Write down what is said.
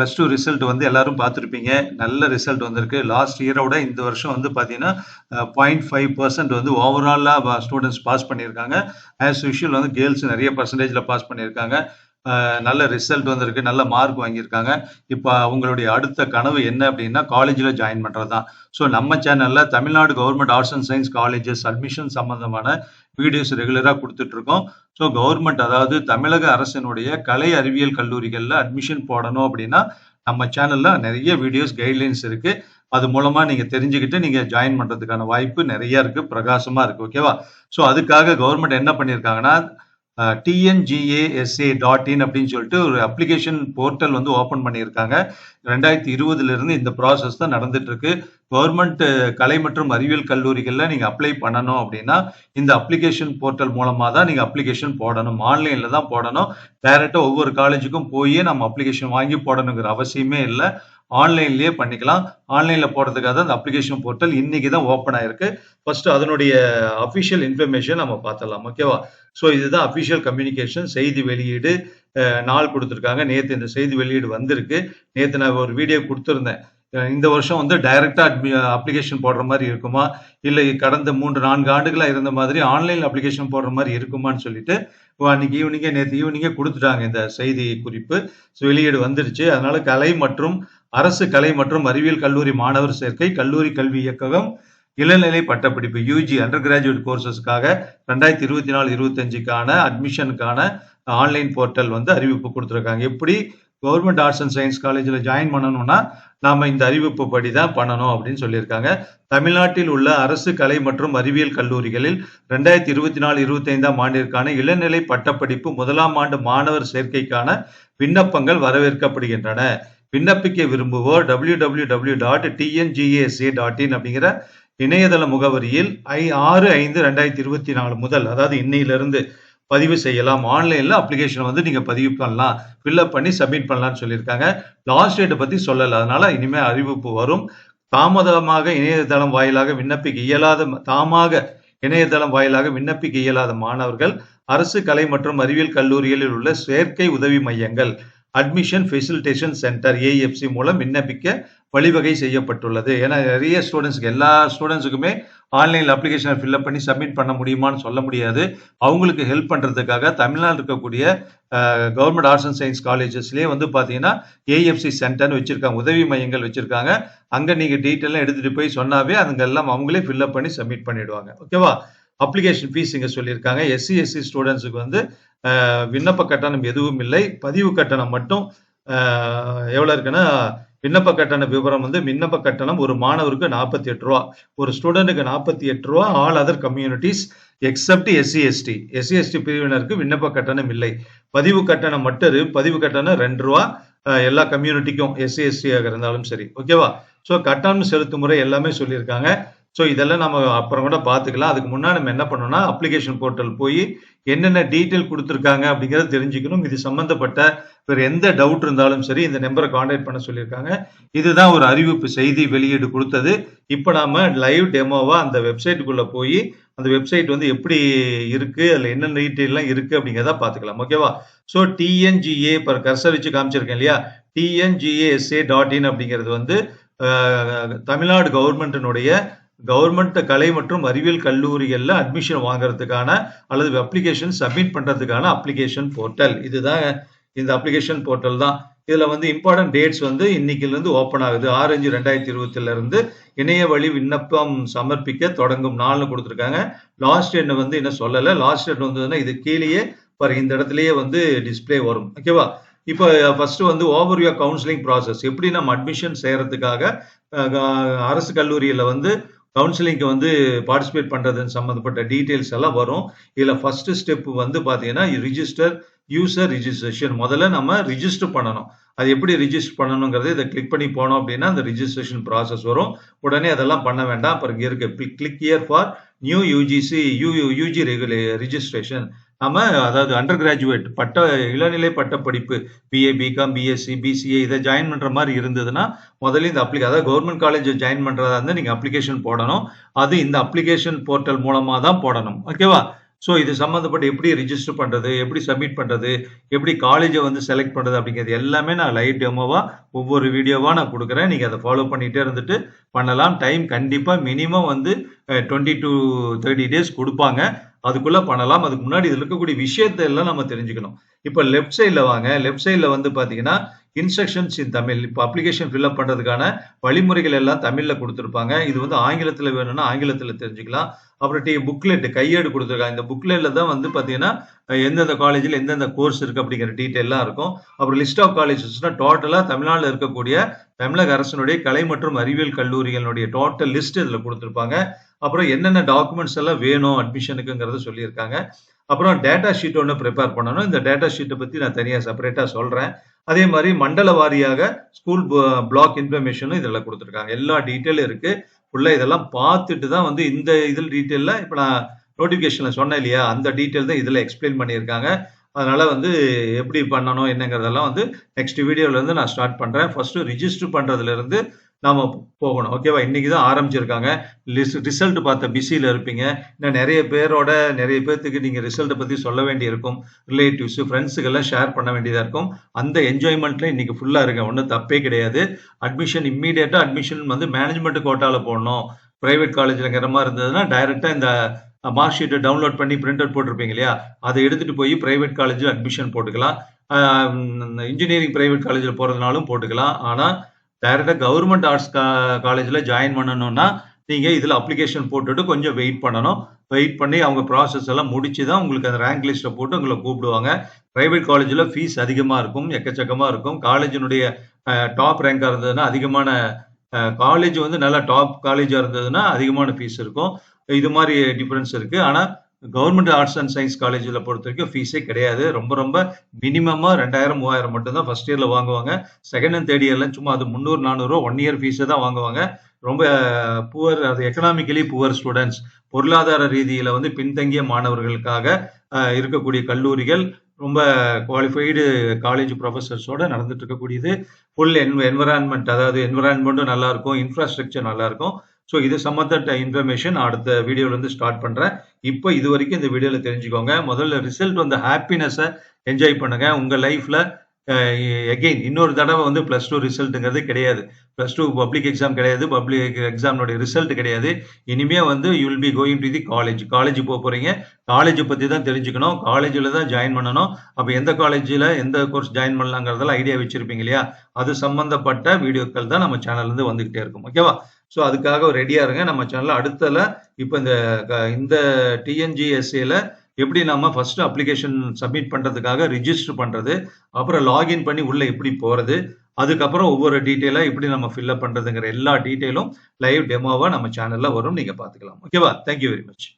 Plus two result வந்து எல்லாரும் பார்த்துருப்பீங்க. நல்ல ரிசல்ட் வந்திருக்கு. லாஸ்ட் இயரோட இந்த வருஷம் வந்து பார்த்தீங்கன்னா பாயிண்ட் ஃபைவ் பர்சன்ட் வந்து ஓவராலாக ஸ்டூடெண்ட்ஸ் பாஸ் பண்ணியிருக்காங்க. ஆஸ் யூஷுவல் வந்து கேர்ள்ஸ் நிறைய பர்சன்டேஜில் பாஸ் பண்ணியிருக்காங்க. நல்ல ரிசல்ட் வந்திருக்கு. நல்ல மார்க் வாங்கியிருக்காங்க. இப்போ அவங்களுடைய அடுத்த கனவு என்ன அப்படின்னா காலேஜில் ஜாயின் பண்ணுறது தான் ஸோ நம்ம சேனலில் Tamil Nadu government arts and science colleges admission சம்மந்தமான வீடியோஸ் ரெகுலராக கொடுத்துட்ருக்கோம். ஸோ கவர்மெண்ட் அதாவது தமிழக அரசினுடைய கலை அறிவியல் கல்லூரிகளில் அட்மிஷன் போடணும் அப்படின்னா நம்ம சேனலில் நிறைய வீடியோஸ் கைட்லைன்ஸ் இருக்குது அது மூலமாக நீங்கள் தெரிஞ்சுக்கிட்டு நீங்கள் ஜாயின் பண்ணுறதுக்கான வாய்ப்பு நிறைய இருக்குது பிரகாசமாக இருக்குது ஓகேவா ஸோ அதுக்காக கவர்மெண்ட் என்ன பண்ணியிருக்காங்கன்னா டிஎன்ஜிஏஎஸ்ஏ டாட் இன் அப்படின்னு சொல்லிட்டு ஒரு அப்ளிகேஷன் போர்ட்டல் வந்து ஓப்பன் பண்ணியிருக்காங்க. ரெண்டாயிரத்தி இருபதுலேருந்து இந்த ப்ராசஸ் தான் நடந்துட்டு இருக்கு கவர்மெண்ட் கலை மற்றும் அறிவியல் கல்லூரிகளில் நீங்கள் அப்ளை பண்ணணும் அப்படின்னா இந்த அப்ளிகேஷன் போர்ட்டல் மூலமாக தான் நீங்கள் அப்ளிகேஷன் போடணும். ஆன்லைனில் தான் போடணும். டைரெக்டாக ஒவ்வொரு காலேஜுக்கும் போய் நம்ம அப்ளிகேஷன் வாங்கி போடணுங்கிற அவசியமே இல்லை. ஆன்லைன்லேயே பண்ணிக்கலாம். ஆன்லைனில் போடுறதுக்காக தான் அந்த அப்ளிகேஷன் போர்ட்டல் இன்னைக்கு தான் ஓப்பன் ஆயிருக்கு. ஃபர்ஸ்ட் அதனுடைய அஃபிஷியல் இன்ஃபர்மேஷன் நம்ம பார்த்தலாம் ஓகேவா ஸோ இதுதான் அஃபிஷியல் கம்யூனிகேஷன் செய்தி வெளியீடு நாள் கொடுத்துருக்காங்க. நேற்று இந்த செய்தி வெளியீடு வந்திருக்கு. நேற்று நான் ஒரு வீடியோ கொடுத்துருந்தேன். இந்த வருஷம் வந்து டைரக்டா அப்ளிகேஷன் போடுற மாதிரி இருக்குமா? இல்லை கடந்த மூன்று நான்கு ஆண்டுகளா இருந்த மாதிரி ஆன்லைன் அப்ளிகேஷன் போடுற மாதிரி இருக்குமான்னு சொல்லிட்டு அன்னைக்கு ஈவினிங்கே நேற்று ஈவினிங்கே கொடுத்துட்டாங்க இந்த செய்தி குறிப்பு. ஸோ வெளியீடு வந்துருச்சு. அதனால கலை மற்றும் அரசு கலை மற்றும் அறிவியல் கல்லூரி மாணவர் சேர்க்கை கல்லூரி கல்வி இயக்ககம் இளநிலை பட்டப்படிப்பு யூஜி அண்டர் கிராஜுவேட் கோர்சஸ்க்காக ரெண்டாயிரத்தி இருபத்தி நாலு இருபத்தஞ்சுக்கான அட்மிஷனுக்கான ஆன்லைன் போர்ட்டல் வந்து அறிவிப்பு கொடுத்துருக்காங்க. எப்படி கவர்மெண்ட் ஆர்ட்ஸ் அண்ட் சயின்ஸ் காலேஜில் ஜாயின் பண்ணணும்னா நாம் இந்த அறிவிப்பு படி தான் பண்ணணும் அப்படின்னு சொல்லியிருக்காங்க. தமிழ்நாட்டில் உள்ள அரசு கலை மற்றும் அறிவியல் கல்லூரிகளில் ரெண்டாயிரத்தி இருபத்தி நாலு இருபத்தைந்தாம் ஆண்டிற்கான இளநிலை பட்டப்படிப்பு முதலாம் ஆண்டு மாணவர் சேர்க்கைக்கான விண்ணப்பங்கள் வரவேற்கப்படுகின்றன. விண்ணப்பிக்க விரும்புவோர் W W W dot TNGASA dot in அப்படிங்கிற இணையதள முகவரியில் ஐ ஆறு ஐந்து ரெண்டாயிரத்தி இருபத்தி நாலு முதல் அதாவது இன்னையிலிருந்து பதிவு செய்யலாம். ஆன்லைனில் அப்ளிகேஷன் வந்து நீங்கள் பதிவு பண்ணலாம். ஃபில்அப் பண்ணி சப்மிட் பண்ணலாம்னு சொல்லியிருக்காங்க. லாஸ்ட் டேட்டை பற்றி சொல்லலை. அதனால இனிமேல் அறிவிப்பு வரும். தாமதமாக இணையதளம் வாயிலாக விண்ணப்பிக்க இயலாத தாமாக இணையதளம் வாயிலாக விண்ணப்பிக்க இயலாத மாணவர்கள் அரசு கலை மற்றும் அறிவியல் கல்லூரிகளில் உள்ள சேர்க்கை உதவி மையங்கள் அட்மிஷன் ஃபெசிலிட்டேஷன் சென்டர் ஏஎஃப்சி மூலம் விண்ணப்பிக்க வழிவகை செய்யப்பட்டுள்ளது. ஏன்னா நிறைய ஸ்டூடெண்ட்ஸ்க்கு எல்லா ஸ்டூடெண்ட்ஸுக்குமே ஆன்லைனில் அப்ளிகேஷனை ஃபில்அப் பண்ணி சப்மிட் பண்ண முடியுமான்னு சொல்ல முடியாது. அவங்களுக்கு ஹெல்ப் பண்ணுறதுக்காக தமிழ்நாடு இருக்கக்கூடிய கவர்மெண்ட் ஆர்ட்ஸ் அண்ட் சயின்ஸ் காலேஜஸ்லேயே வந்து பார்த்தீங்கன்னா ஏஎஃப்சி சென்டர்னு வச்சுருக்காங்க. உதவி மையங்கள் வச்சுருக்காங்க. அங்கே நீங்கள் டீட்டெயிலாம் எடுத்துகிட்டு போய் சொன்னாவே அதுங்க எல்லாம் அவங்களே ஃபில்அப் பண்ணி சப்மிட் பண்ணிவிடுவாங்க ஓகேவா அப்ளிகேஷன் ஃபீஸ் இங்கே சொல்லியிருக்காங்க. எஸ்சி எஸ்சி ஸ்டூடெண்ட்ஸுக்கு வந்து விண்ணப்ப கட்டணம் எதுவும் இல்லை. பதிவு கட்டணம் மட்டும் எவ்வளோ இருக்குன்னா விண்ணப்ப கட்டண விவரம் வந்து விண்ணப்ப கட்டணம் ஒரு மாணவருக்கு நாற்பத்தி எட்டு ரூபா ஒரு ஸ்டூடெண்ட்டுக்கு நாற்பத்தி எட்டு ரூபா all other communities except SC ST SC ST பிரிவினருக்கு விண்ணப்ப கட்டணம் இல்லை. பதிவு கட்டணம் மட்டும் பதிவு கட்டணம் ரெண்டு ரூபா எல்லா கம்யூனிட்டிக்கும் எஸ்சி எஸ்டியாக இருந்தாலும் சரி. ஓகேவா? ஸோ கட்டணம் செலுத்தும் முறை எல்லாமே சொல்லியிருக்காங்க. ஸோ இதெல்லாம் நம்ம அப்புறம் கூட பார்த்துக்கலாம். அதுக்கு முன்னாடி நம்ம என்ன பண்ணோம்னா அப்ளிகேஷன் போர்ட்டல் போய் என்னென்ன டீட்டெயில் கொடுத்துருக்காங்க அப்படிங்கிறத தெரிஞ்சுக்கணும். இது சம்மந்தப்பட்ட வேறு எந்த டவுட் இருந்தாலும் சரி இந்த நம்பரை காண்டாக்ட் பண்ண சொல்லியிருக்காங்க. இதுதான் ஒரு அறிவிப்பு செய்தி வெளியீடு கொடுத்தது. இப்போ நாம் லைவ் டெமோவா அந்த வெப்சைட்டுக்குள்ளே போய் அந்த வெப்சைட் வந்து எப்படி இருக்குது அதில் என்னென்ன டீட்டெயிலாம் இருக்குது அப்படிங்கிறத பார்த்துக்கலாம். ஓகேவா ஸோ டிஎன்ஜிஏ இப்போ கர்சர் வச்சு காமிச்சிருக்கேன் இல்லையா? டிஎன்ஜிஏஎஸ்ஏ டாட் இன் அப்படிங்கிறது வந்து தமிழ்நாடு கவர்மெண்ட்டினுடைய கவர்மெண்ட் கலை மற்றும் அறிவியல் கல்லூரிகளில் அட்மிஷன் வாங்குறதுக்கான அல்லது அப்ளிகேஷன் சப்மிட் பண்ணுறதுக்கான அப்ளிகேஷன் போர்ட்டல் இதுதான் இந்த அப்ளிகேஷன் போர்ட்டல் தான். இதில் வந்து இம்பார்ட்டன்ட் டேட்ஸ் வந்து இன்னைக்குல இருந்து ஓப்பன் ஆகுது. ஆறு அஞ்சு ரெண்டாயிரத்தி இருபத்திலருந்து இணைய வழி விண்ணப்பம் சமர்ப்பிக்க தொடங்கும் நாள்னு கொடுத்துருக்காங்க. லாஸ்ட் எண்ணு வந்து என்ன சொல்லலை. லாஸ்ட் டேட் வந்ததுன்னா இது கீழேயே பர் இந்த இடத்துலயே வந்து டிஸ்ப்ளே வரும். ஓகேவா இப்போ ஃபர்ஸ்ட் வந்து ஓவர்வியூ கவுன்சிலிங் ப்ராசஸ் எப்படி நம்ம அட்மிஷன் செய்யறதுக்காக அரசு கல்லூரியில் வந்து கவுன்சிலிங்க்கு வந்து பார்ட்டிசிபேட் பண்ணுறதுன்னு சம்மந்தப்பட்ட டீட்டெயில்ஸ் எல்லாம் வரும். இதில் ஃபஸ்ட்டு ஸ்டெப் வந்து பார்த்தீங்கன்னா ரிஜிஸ்டர் யூசர் ரிஜிஸ்ட்ரேஷன் முதல்ல நம்ம ரிஜிஸ்டர் பண்ணணும். அது எப்படி ரிஜிஸ்டர் பண்ணணுங்கிறது இதை கிளிக் பண்ணி போனோம் அப்படின்னா அந்த ரிஜிஸ்ட்ரேஷன் ப்ராசஸ் வரும். உடனே அதெல்லாம் பண்ண வேண்டாம். அப்புறம் இங்க இருக்கு click year for new UGC U UG regular registration நம்ம அதாவது அண்டர் கிராஜுவேட் பட்ட இளநிலை பட்ட படிப்பு பிஏ பிகாம் பிஎஸ்சி பிசிஏ இதை ஜாயின் பண்ணுற மாதிரி இருந்ததுன்னா முதல்ல இந்த அப்ளிகே அதாவது கவர்மெண்ட் காலேஜ் ஜாயின் பண்ணுறதா இருந்தால் நீங்கள் அப்ளிகேஷன் போடணும். அது இந்த அப்ளிகேஷன் போர்ட்டல் மூலமாக தான் போடணும். ஓகேவா ஸோ இது சம்மந்தப்பட்டு எப்படி ரிஜிஸ்டர் பண்ணுறது எப்படி சப்மிட் பண்ணுறது எப்படி காலேஜை வந்து செலக்ட் பண்ணுறது அப்படிங்கிறது எல்லாமே நான் லைவ் டெமோவாக ஒவ்வொரு வீடியோவாக நான் கொடுக்குறேன். நீங்கள் அதை ஃபாலோ பண்ணிகிட்டே இருந்துட்டு பண்ணலாம். டைம் கண்டிப்பாக மினிமம் வந்து டுவெண்ட்டி டு தேர்ட்டி டேஸ் கொடுப்பாங்க. அதுக்குள்ள பண்ணலாம். அதுக்கு முன்னாடி இதுல இருக்கக்கூடிய விஷயத்தை எல்லாம் நம்ம தெரிஞ்சுக்கணும். இப்போ லெஃப்ட் சைடில் வாங்க. லெஃப்ட் சைடில் வந்து பாத்தீங்கன்னா இன்ஸ்ட்ரக்ஷன்ஸ் இன் தமிழ் இப்போ அப்ளிகேஷன் ஃபில்அப் பண்ணுறதுக்கான வழிமுறைகள் எல்லாம் தமிழில் கொடுத்துருப்பாங்க. இது வந்து ஆங்கிலத்தில் வேணும்னா ஆங்கிலத்தில் தெரிஞ்சுக்கலாம். அப்புறம் டி புக்லெட் கையேடு கொடுத்துருக்காங்க. இந்த புக்லெட்டில் தான் வந்து பார்த்தீங்கன்னா எந்தெந்த காலேஜில் எந்தெந்த கோர்ஸ் இருக்குது அப்படிங்கிற டீட்டெயிலாம் இருக்கும். அப்புறம் லிஸ்ட் ஆஃப் காலேஜஸ்னால் டோட்டலாக தமிழ்நாட்டில் இருக்கக்கூடிய தமிழக அரசினுடைய கலை மற்றும் அறிவியல் கல்லூரிகளுடைய டோட்டல் லிஸ்ட் இதில் கொடுத்துருப்பாங்க. அப்புறம் என்னென்ன டாக்குமெண்ட்ஸ் எல்லாம் வேணும் அட்மிஷனுக்குங்கிறத சொல்லியிருக்காங்க. அப்புறம் டேட்டா ஷீட் ஒன்று ப்ரிப்பேர் பண்ணணும். இந்த டேட்டா ஷீட்டை பற்றி நான் தனியாக செப்பரேட்டாக சொல்கிறேன் அதே மாதிரி மண்டல வாரியாக ஸ்கூல் பிளாக் இன்ஃபர்மேஷனும் இதெல்லாம் கொடுத்துருக்காங்க. எல்லா டீட்டெயிலும் இருக்கு. உள்ள இதெல்லாம் பார்த்துட்டு தான் வந்து இந்த இதில் டீட்டெயிலில் இப்போ நான் நோட்டிஃபிகேஷனில் சொன்னேன் இல்லையா? அந்த டீட்டெயில் தான் இதில் எக்ஸ்பிளைன் பண்ணியிருக்காங்க. அதனால வந்து எப்படி பண்ணணும் என்னங்கிறதெல்லாம் வந்து நெக்ஸ்ட் வீடியோலேருந்து நான் ஸ்டார்ட் பண்ணுறேன் ஃபர்ஸ்ட் ரிஜிஸ்டர் பண்ணுறதுலேருந்து நாம போகணும். ஓகேவா இன்னைக்கு தான் ஆரம்பிச்சிருக்காங்க. ரிசல்ட் பார்த்த பிஸியில் இருப்பீங்க. இன்னும் நிறைய பேரோட நிறைய பேர்த்துக்கு நீங்கள் ரிசல்ட்டை பற்றி சொல்ல வேண்டியிருக்கும். ரிலேட்டிவ்ஸு ரிலேட்டிவ்ஸ் ஃப்ரெண்ட்ஸுக்கெல்லாம் ஷேர் பண்ண வேண்டியதாக இருக்கும். அந்த என்ஜாய்மெண்ட்ல இன்னைக்கு ஃபுல்லாக இருங்க. ஒன்றும் தப்பே கிடையாது. அட்மிஷன் இம்மீடியட்டாக அட்மிஷன் வந்து மேனேஜ்மெண்ட் கோட்டாவில் போடணும். ப்ரைவேட் காலேஜில்ங்கிற மாதிரி இருந்ததுன்னா டைரெக்டாக இந்த மார்க் ஷீட்டை டவுன்லோட் பண்ணி பிரிண்ட் அவுட் போட்டிருப்பீங்க இல்லையா? அதை எடுத்துகிட்டு போய் ப்ரைவேட் காலேஜில் அட்மிஷன் போட்டுக்கலாம். இன்ஜினியரிங் ப்ரைவேட் காலேஜில் போகிறதுனாலும் போட்டுக்கலாம். ஆனால் டைரக்டா கவர்மெண்ட் ஆர்ட்ஸ் காலேஜில் ஜாயின் பண்ணணும்னா நீங்க இதுல அப்ளிகேஷன் போட்டுட்டு கொஞ்சம் வெயிட் பண்ணணும். வெயிட் பண்ணி அவங்க ப்ராசஸ் எல்லாம் முடிச்சு தான் உங்களுக்கு அந்த ரேங்க் லிஸ்ட்டை போட்டு உங்களை கூப்பிடுவாங்க. பிரைவேட் காலேஜில் ஃபீஸ் அதிகமாக இருக்கும் எக்கச்சக்கமாக இருக்கும். காலேஜினுடைய டாப் ரேங்காக இருந்ததுன்னா அதிகமான காலேஜ் வந்து நல்லா டாப் காலேஜாக இருந்ததுன்னா அதிகமான ஃபீஸ் இருக்கும். இது மாதிரி டிஃப்ரென்ஸ் இருக்கு. ஆனால் கவர்மெண்ட் ஆர்ட்ஸ் அண்ட் சயின்ஸ் காலேஜில் பொறுத்த வரைக்கும் ஃபீஸே கிடையாது. ரொம்ப ரொம்ப மினிமமாக ரெண்டாயிரம் மூவாயிரம் மட்டும்தான் ஃபர்ஸ்ட் இயரில் வாங்குவாங்க. செகண்ட் அண்ட் தேர்ட் இயர்ல சும்மா அது முந்நூறு நானூறுரூவா ஒன் இயர் ஃபீஸை தான் வாங்குவாங்க. ரொம்ப புவர் அது எக்கனாமிக்கலி புவர் ஸ்டூடெண்ட்ஸ் பொருளாதார ரீதியில் வந்து பின்தங்கிய மாணவர்களுக்காக இருக்கக்கூடிய கல்லூரிகள் ரொம்ப குவாலிஃபைடு காலேஜ் ப்ரொஃபஸர்ஸோட நடந்துட்டு இருக்கக்கூடியது. ஃபுல் என் என்விரான்மெண்ட் அதாவது என்விரான்மெண்ட்டும் நல்லாயிருக்கும் இன்ஃப்ராஸ்ட்ரக்சர் நல்லாயிருக்கும் ஸோ இது சம்மந்த இன்ஃபர்மேஷன் அடுத்த வீடியோலேருந்து ஸ்டார்ட் பண்ணுறேன் இப்போ இது வரைக்கும் இந்த வீடியோவில் தெரிஞ்சுக்கோங்க. முதல்ல ரிசல்ட் வந்து ஹாப்பினஸை என்ஜாய் பண்ணுங்க. உங்கள் லைஃப்பில் எகெயின் இன்னொரு தடவை வந்து ப்ளஸ் டூ ரிசல்ட்டுங்கிறது கிடையாது. ப்ளஸ் டூ பப்ளிக் எக்ஸாம் கிடையாது. பப்ளிக் எக்ஸாம்னுடைய ரிசல்ட் கிடையாது. இனிமே வந்து you will be going to the college college போக போகிறீங்க காலேஜை பற்றி தான் தெரிஞ்சுக்கணும். காலேஜில் தான் ஜாயின் பண்ணணும். அப்போ எந்த காலேஜில் எந்த கோர்ஸ் ஜாயின் பண்ணலாங்கிறதெல்லாம் ஐடியா வச்சுருப்பீங்க இல்லையா? அது சம்மந்தப்பட்ட வீடியோக்கள் தான் நம்ம சேனல்லேருந்து வந்துக்கிட்டே இருக்கும். ஓகேவா ஸோ அதுக்காக ரெடியாக இருங்க. நம்ம சேனலில் அடுத்தல இப்போ இந்த இந்த டிஎன்ஜிஎஸ்ஏல எப்படி நம்ம ஃபர்ஸ்ட் அப்ளிகேஷன் சப்மிட் பண்ணுறதுக்காக ரிஜிஸ்டர் பண்ணுறது அப்புறம் லாகின் பண்ணி உள்ளே எப்படி போகிறது அதுக்கப்புறம் ஒவ்வொரு டீட்டெயிலாக எப்படி நம்ம ஃபில்அப் பண்ணுறதுங்கிற எல்லா டீட்டெயிலும் லைவ் டெமோவாக நம்ம சேனலில் வரும். நீங்கள் பார்த்துக்கலாம் ஓகேவா தேங்க்யூ வெரி மச்